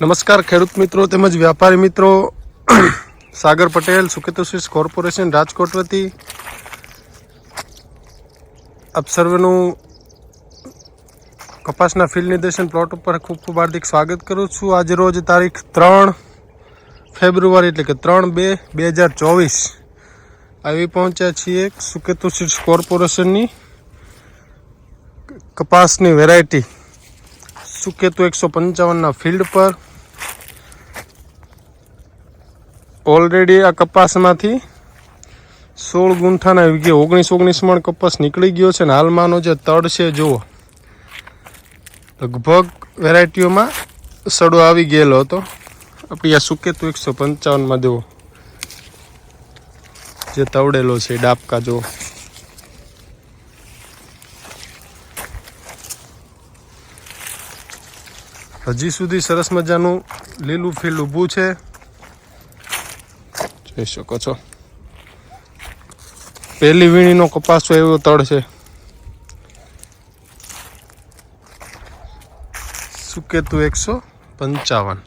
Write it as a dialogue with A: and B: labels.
A: નમસ્કાર, ખેડૂત મિત્રો તેમજ વ્યાપારી મિત્રો. સાગર પટેલ સુકેતુશીસ કોર્પોરેશન, રાજકોટ વતી. આપ કપાસના ફિલ્ડ નિર્દેશન પ્લોટ ઉપર ખૂબ ખૂબ હાર્દિક સ્વાગત કરું છું. આજે રોજ તારીખ ત્રણ ફેબ્રુઆરી, એટલે કે ત્રણ બે બે હજાર ચોવીસ, આવી પહોંચ્યા છીએ સુકેતુશીસ કોર્પોરેશનની કપાસની વેરાયટી. સુકેતુ એકસો પંચાવનના ફિલ્ડ પર. ઓલરેડી આ કપાસમાંથી સોળ ગુંઠાના વીઘે ઓગણીસ ઓગણીસ મણ કપાસ નીકળી ગયો છે ને હાલમાંનો જે તડ છે, જુઓ. લગભગ વેરાયટીઓમાં સડો આવી ગયેલો હતો. આપણી આ સુકેતું એકસો પંચાવનમાં જુઓ. જે તવડેલો છે, ડાબકા, જુઓ. હજી સુધી સરસ મજાનું લીલું ફીલ ઊભું છે. જોઈ શકો છો. પહેલી વીણીનો કપાસો એવો તળ છે. સુકેતુ એકસો પંચાવન.